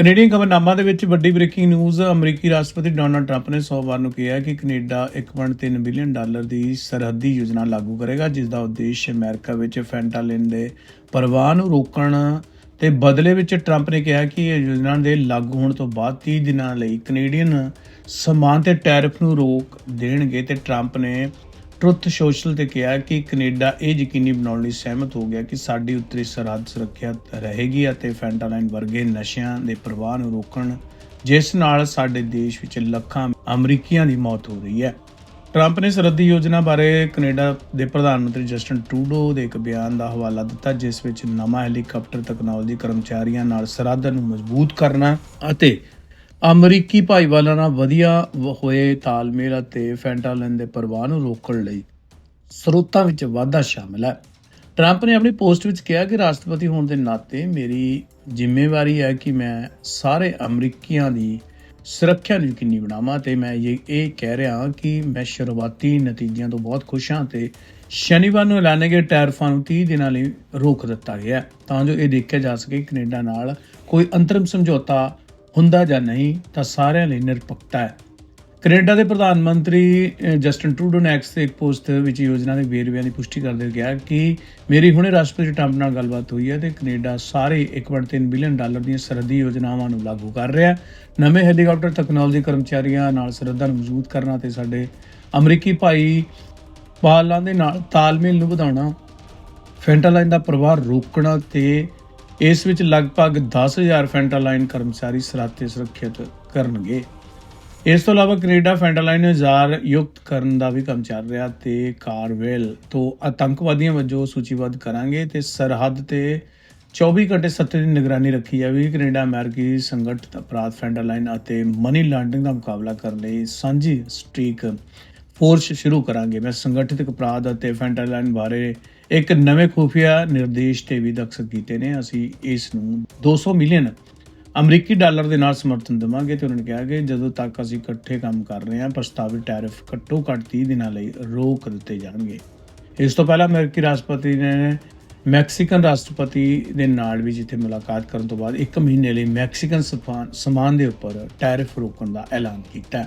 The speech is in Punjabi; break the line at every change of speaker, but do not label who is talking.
ਕੈਨੇਡੀਅਨ ਖਬਰਨਾਮਾ ਦੇ ਵਿੱਚ ਵੱਡੀ ਬ੍ਰੇਕਿੰਗ ਨਿਊਜ਼, ਅਮਰੀਕੀ ਰਾਸ਼ਟਰਪਤੀ ਡੋਨਲਡ ਟਰੰਪ ਨੇ ਸੋਮਵਾਰ ਨੂੰ ਕਿਹਾ ਕਿ ਕੈਨੇਡਾ 1.3 ਬਿਲੀਅਨ ਡਾਲਰ ਦੀ ਸਰਹੱਦੀ ਯੋਜਨਾ ਲਾਗੂ ਕਰੇਗਾ, ਜਿਸ ਦਾ ਉਦੇਸ਼ ਅਮਰੀਕਾ ਵਿੱਚ ਫੈਂਟਾਲਿਨ ਦੇ ਪ੍ਰਵਾਹ ਨੂੰ ਰੋਕਣ ਤੇ ਬਦਲੇ ਵਿੱਚ ਟਰੰਪ ਨੇ ਕਿਹਾ ਕਿ ਇਹ ਯੋਜਨਾ ਦੇ ਲਾਗੂ ਹੋਣ ਤੋਂ ਬਾਅਦ 30 ਦਿਨਾਂ ਲਈ ਕੈਨੇਡੀਅਨ ਸਮਾਨ ਤੇ ਟੈਰਿਫ ਨੂੰ ਰੋਕ ਦੇਣਗੇ ਤੇ ਟਰੰਪ ਨੇ ਟਰੁੱਥ ਸੋਸ਼ਲ ਤੇ ਕਿਹਾ ਕਿ ਕੈਨੇਡਾ ਇਹ ਯਕੀਨੀ ਬਣਾਉਣ ਲਈ ਸਹਿਮਤ ਹੋ ਗਿਆ ਕਿ ਸਾਡੀ ਉੱਤਰੀ ਸਰਹੱਦ ਸੁਰੱਖਿਅਤ ਰਹੇਗੀ ਅਤੇ ਫੈਂਟਾਲਾਈਨ ਵਰਗੇ ਨਸ਼ਿਆਂ ਦੇ ਪ੍ਰਵਾਹ ਨੂੰ ਰੋਕਣ, ਜਿਸ ਨਾਲ ਸਾਡੇ ਦੇਸ਼ ਵਿੱਚ ਲੱਖਾਂ ਅਮਰੀਕੀਆਂ ਦੀ ਮੌਤ ਹੋ ਰਹੀ ਹੈ। ਟਰੰਪ ਨੇ ਸਰਹੱਦੀ ਯੋਜਨਾ ਬਾਰੇ ਕੈਨੇਡਾ ਦੇ ਪ੍ਰਧਾਨ ਮੰਤਰੀ ਜਸਟਨ ਟਰੂਡੋ ਦੇ ਇੱਕ ਬਿਆਨ ਦਾ ਹਵਾਲਾ ਦਿੱਤਾ, ਜਿਸ ਵਿੱਚ ਨਵਾਂ ਹੈਲੀਕਾਪਟਰ ਤਕਨਾਲੋਜੀ ਕਰਮਚਾਰੀਆਂ ਨਾਲ ਸਰਹੱਦਾਂ ਨੂੰ ਮਜ਼ਬੂਤ ਕਰਨਾ ਅਤੇ ਅਮਰੀਕੀ ਭਾਈਵਾਲਾਂ ਨਾਲ ਵਧੀਆ ਵ- ਹੋਏ ਤਾਲਮੇਲ ਅਤੇ ਫੈਂਟਾਲਿਨ ਦੇ ਪ੍ਰਵਾਹ ਨੂੰ ਰੋਕਣ ਲਈ ਸਰੋਤਾਂ ਵਿੱਚ ਵਾਧਾ ਸ਼ਾਮਲ ਹੈ। ਟਰੰਪ ਨੇ ਆਪਣੀ ਪੋਸਟ ਵਿੱਚ ਕਿਹਾ ਕਿ ਰਾਸ਼ਟਰਪਤੀ ਹੋਣ ਦੇ ਨਾਤੇ ਮੇਰੀ ਜ਼ਿੰਮੇਵਾਰੀ ਹੈ ਕਿ ਮੈਂ ਸਾਰੇ ਅਮਰੀਕੀਆਂ ਦੀ ਸੁਰੱਖਿਆ ਨੂੰ ਯਕੀਨੀ ਬਣਾਵਾਂ ਤੇ ਮੈਂ ਇਹ ਇਹ ਕਹਿ ਰਿਹਾ ਹਾਂ ਕਿ ਮੈਂ ਸ਼ੁਰੂਆਤੀ ਨਤੀਜਿਆਂ ਤੋਂ ਬਹੁਤ ਖੁਸ਼ ਹਾਂ ਤੇ ਸ਼ਨੀਵਾਰ ਨੂੰ ਐਲਾਨੇ ਗਏ ਟੈਰਫਾਂ ਨੂੰ 30 ਦਿਨਾਂ ਲਈ ਰੋਕ ਦਿੱਤਾ ਗਿਆ ਤਾਂ ਜੋ ਇਹ ਦੇਖਿਆ ਜਾ ਸਕੇ ਕਿ ਕੈਨੇਡਾ ਨਾਲ ਕੋਈ ਅੰਤਰਿਮ ਸਮਝੌਤਾ ਹੁੰਦਾ ਜਾਂ ਨਹੀਂ ਤਾਂ ਸਾਰਿਆਂ ਲਈ ਨਿਰਪੱਖਤਾ ਹੈ। ਕੈਨੇਡਾ ਦੇ ਪ੍ਰਧਾਨ ਮੰਤਰੀ ਅਹ, ਜਸਟਨ ਟਰੂਡੋ ਨੇ ਐਕਸ ਤੇ ਇੱਕ ਪੋਸਟ ਵਿੱਚ ਯੋਜਨਾ ਦੇ ਵੇਰਵਿਆਂ ਦੀ ਪੁਸ਼ਟੀ ਕਰਦੇ ਕਿਹਾ ਕਿ ਮੇਰੀ ਹੁਣੇ ਰਾਸ਼ਟਰਪਤੀ ਟਰੰਪ ਨਾਲ ਗੱਲਬਾਤ ਹੋਈ ਹੈ ਤੇ ਕੈਨੇਡਾ ਸਾਰੇ 1.3 ਬਿਲੀਅਨ ਡਾਲਰ ਦੀਆਂ ਸਰਹੱਦੀ ਯੋਜਨਾਵਾਂ ਨੂੰ ਲਾਗੂ ਕਰ ਰਿਹਾ ਹੈ। ਨਵੇਂ ਹੈਲੀਕਾਪਟਰ ਤਕਨਾਲੋਜੀ ਕਰਮਚਾਰੀਆਂ ਨਾਲ ਸਰਹੱਦਾਂ ਨੂੰ ਮਜ਼ਬੂਤ ਕਰਨਾ ਤੇ ਸਾਡੇ ਅਮਰੀਕੀ ਭਾਈ ਪਾਲਾਂ ਦੇ ਨਾਲ ਤਾਲਮੇਲ ਨੂੰ ਵਧਾਉਣਾ ਫੈਂਟਾਲਾਈਨ ਦਾ ਪ੍ਰਵਾਹ ਰੋਕਣਾ ਤੇ ਇਸ ਵਿੱਚ ਲਗਭਗ 10000 ਫੈਂਟਾਲਾਈਨ ਕਰਮਚਾਰੀ ਸਰਹੱਦ ਤੇ ਸੁਰੱਖਿਅਤ ਕਰਨਗੇ। ਇਸ ਤੋਂ ਇਲਾਵਾ ਕੈਨੇਡਾ ਫੈਂਟਾਲਾਈਨ ਨੂੰ ਹਜ਼ਾਰ ਯੁਕਤ ਕਰਨ ਦਾ ਵੀ ਕੰਮ ਚੱਲ ਰਿਹਾ ਤੇ ਕਾਰਵੇਲ ਤੋਂ ਆਤੰਕਵਾਦੀਆਂ ਵਜੋਂ ਸੂਚੀਬੱਧ ਕਰਾਂਗੇ ਤੇ ਸਰਹੱਦ ਤੇ 24 ਘੰਟੇ ਸੱਤੇ ਦੀ ਨਿਗਰਾਨੀ ਰੱਖੀ ਜਾਵੇਗੀ। ਕੈਨੇਡਾ ਅਮਰੀਕੀ ਸੰਗਠਿਤ ਅਪਰਾਧ ਫੈਂਟਾਲਾਈਨ ਅਤੇ ਮਨੀ ਲਾਂਡਰਿੰਗ ਦਾ ਮੁਕਾਬਲਾ ਕਰਨ ਲਈ ਸਾਂਝੀ ਸਟ੍ਰੀਕ ਫੋਰਸ ਸ਼ੁਰੂ ਕਰਾਂਗੇ। ਮੈਂ ਸੰਗਠਿਤ ਅਪਰਾਧ ਅਤੇ ਫੈਂਟਾਲਾਈਨ ਬਾਰੇ ਇੱਕ ਨਵੇਂ ਖੁਫੀਆ ਨਿਰਦੇਸ਼ ਤੇ ਵੀ ਦਖਸ਼ਤ ਕੀਤੇ ਨੇ। ਅਸੀਂ ਇਸ ਨੂੰ 200 ਮਿਲੀਅਨ ਅਮਰੀਕੀ ਡਾਲਰ ਦੇ ਨਾਲ ਸਮਰਥਨ ਦੇਵਾਂਗੇ ਤੇ ਉਹਨਾਂ ਨੇ ਕਿਹਾ ਕਿ ਜਦੋਂ ਤੱਕ ਅਸੀਂ ਇਕੱਠੇ ਕੰਮ ਕਰ ਰਹੇ ਹਾਂ, ਪ੍ਰਸਤਾਵਿਤ ਟੈਰਿਫ ਘੱਟੋ ਘੱਟ 30 ਦਿਨਾਂ ਲਈ ਰੋਕ ਦਿੱਤੇ ਜਾਣਗੇ। ਇਸ ਤੋਂ ਪਹਿਲਾਂ ਅਮਰੀਕੀ ਰਾਸ਼ਟਰਪਤੀ ਨੇ ਮੈਕਸੀਕਨ ਰਾਸ਼ਟਰਪਤੀ ਦੇ ਨਾਲ ਵੀ ਜਿੱਥੇ ਮੁਲਾਕਾਤ ਕਰਨ ਤੋਂ ਬਾਅਦ 1 ਮਹੀਨੇ ਲਈ ਮੈਕਸੀਕਨ ਸਫਾ- ਸਮਾਨ ਦੇ ਉੱਪਰ ਟੈਰਿਫ ਰੋਕਣ ਦਾ ਐਲਾਨ ਕੀਤਾ।